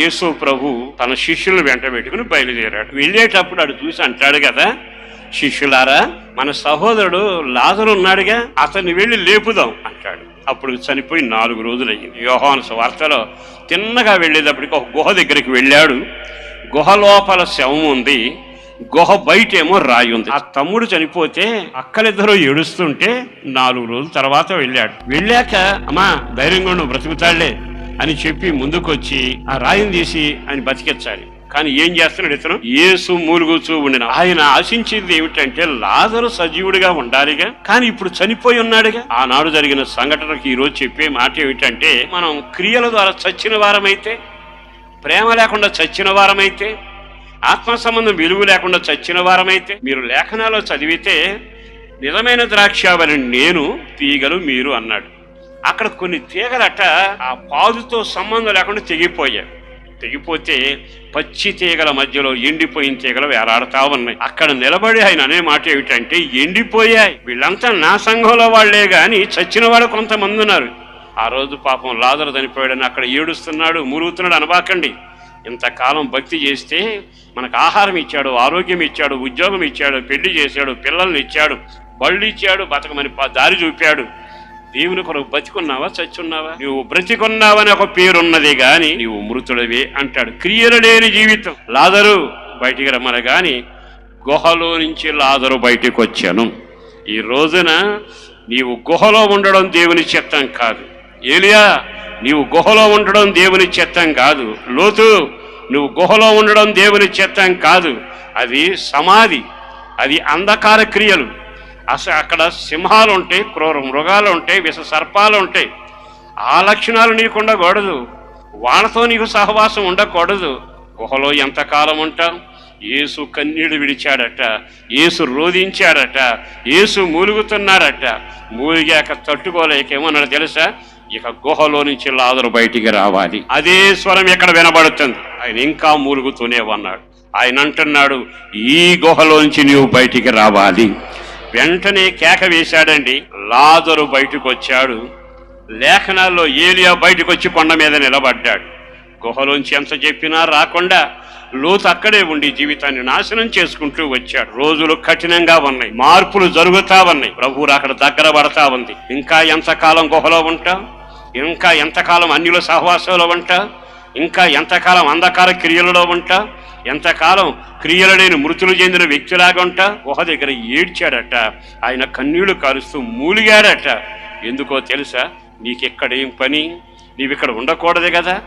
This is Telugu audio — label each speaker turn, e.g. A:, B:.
A: యేసు ప్రభు తన శిష్యులను వెంట పెట్టుకుని బయలుదేరాడు. వెళ్ళేటప్పుడు అడు చూసి అంటాడు కదా శిష్యులారా మన సహోదరుడు లాజరు ఉన్నాడుగా అతన్ని వెళ్ళి లేపుదాం అంటాడు. అప్పుడు చనిపోయి నాలుగు రోజులు అయ్యింది యోహాను వార్తలో తిన్నగా వెళ్ళేటప్పటికి ఒక గుహ దగ్గరికి వెళ్ళాడు. గుహ లోపల శవం ఉంది గుహ బయటేమో రాయి ఉంది. ఆ తమ్ముడు చనిపోతే అక్కలిద్దరూ ఏడుస్తుంటే నాలుగు రోజుల తర్వాత వెళ్ళాడు. వెళ్ళాక అమ్మా ధైర్యంగా నువ్వు బ్రతుకుతాళ్ళే అని చెప్పి ముందుకొచ్చి ఆ రాయిని తీసి ఆయన బతికించాలి కానీ ఏం చేస్తున్నాడు ఇతను? ఏసు మూలుగుచూ ఉండిన ఆయన ఆశించింది ఏమిటంటే లాజరు సజీవుడిగా ఉండాలిగా కానీ ఇప్పుడు చనిపోయి ఉన్నాడుగా. ఆనాడు జరిగిన సంఘటనకు ఈ రోజు చెప్పే మాట ఏమిటంటే మనం క్రియల ద్వారా చచ్చిన వారమైతే ప్రేమ లేకుండా చచ్చిన వారమైతే ఆత్మ సంబంధం విలువ లేకుండా చచ్చిన వారమైతే మీరు లేఖనాల్లో చదివితే నిజమైన ద్రాక్షావళి నేను తీగలు మీరు అన్నాడు. అక్కడ కొన్ని తీగలట ఆ పాదుతో సంబంధం లేకుండా తెగిపోయాయి. తెగిపోతే పచ్చి తీగల మధ్యలో ఎండిపోయిన తీగలు వేలాడుతా ఉన్నాయి. అక్కడ నిలబడి ఆయన అనే మాట ఏమిటంటే ఎండిపోయాయి. వీళ్ళంతా నా సంఘంలో వాళ్ళే గాని చచ్చిన వాళ్ళు కొంతమంది ఉన్నారు. ఆ రోజు పాపం లాదరు చనిపోయాడని అక్కడ ఏడుస్తున్నాడు మురుగుతున్నాడు అనబాకండి. ఇంతకాలం భక్తి చేస్తే మనకు ఆహారం ఇచ్చాడు ఆరోగ్యం ఇచ్చాడు ఉద్యోగం ఇచ్చాడు పెళ్ళి చేశాడు పిల్లల్ని ఇచ్చాడు బళ్ళు ఇచ్చాడు బతకమని దారి చూపాడు. దేవుని కొరకు బతికున్నావా చచ్చున్నావా? నువ్వు బ్రతికున్నావని ఒక పేరున్నది గాని నీవు మృతుడవే అంటాడు. క్రియలు లేని జీవితం. లాదరు బయటికి రమ్మని గాని గుహలో నుంచి లాదరు బయటికి వచ్చాను. ఈ రోజున నీవు గుహలో ఉండడం దేవుని చిత్తం కాదు. ఏలియా నీవు గుహలో ఉండడం దేవుని చిత్తం కాదు. లోతు నువ్వు గుహలో ఉండడం దేవుని చిత్తం కాదు. అది సమాధి. అది అంధకార క్రియలు. అసలు అక్కడ సింహాలు ఉంటాయి క్రూర మృగాలు ఉంటాయి విష సర్పాలు ఉంటాయి ఆ లక్షణాలు నీకు ఉండకూడదు వాళ్ళతో నీకు సహవాసం ఉండకూడదు. గుహలో ఎంతకాలం ఉంటాం ఏసు కన్నీడు విడిచాడట ఏసు రోధించాడట ఏసు మూలుగుతున్నాడట. మూలిగాక తట్టుకోలేకేమన్నాడు తెలుసా? ఇక గుహలో నుంచి లాదరు బయటికి రావాలి. అదే స్వరం ఎక్కడ వినబడుతుంది? ఆయన ఇంకా మూలుగుతూనే ఉన్నాడు. ఆయన అంటున్నాడు ఈ గుహలోంచి నీవు బయటికి రావాలి. వెంటనే కేక వేశాడండి. లాజరు బయటకు వచ్చాడు లేఖనాల్లో ఏలియా బయటకు వచ్చి కొండ మీద నిలబడ్డాడు. గుహలోంచి ఎంత చెప్పినా రాకుండా లోతు అక్కడే ఉండి జీవితాన్ని నాశనం చేసుకుంటూ వచ్చాడు. రోజులు కఠినంగా ఉన్నాయి. మార్పులు జరుగుతా ఉన్నాయి. ప్రభువు అక్కడ దగ్గర పడతా ఉంది. ఇంకా ఎంతకాలం గుహలో ఉంటా? ఇంకా ఎంతకాలం అన్యుల సహవాసంలో ఉంటా? ఇంకా ఎంతకాలం అంధకార క్రియలలో ఉంటా? ఎంతకాలం క్రియలు లేని మృతులు చెందిన వ్యక్తిలాగా ఉంటా గుహ దగ్గర ఏడ్చాడట. ఆయన కన్నీళ్ళు కారుస్తూ మూలిగాడట. ఎందుకో తెలుసా? నీకెక్కడేం పని? నీవిక్కడ ఉండకూడదు కదా?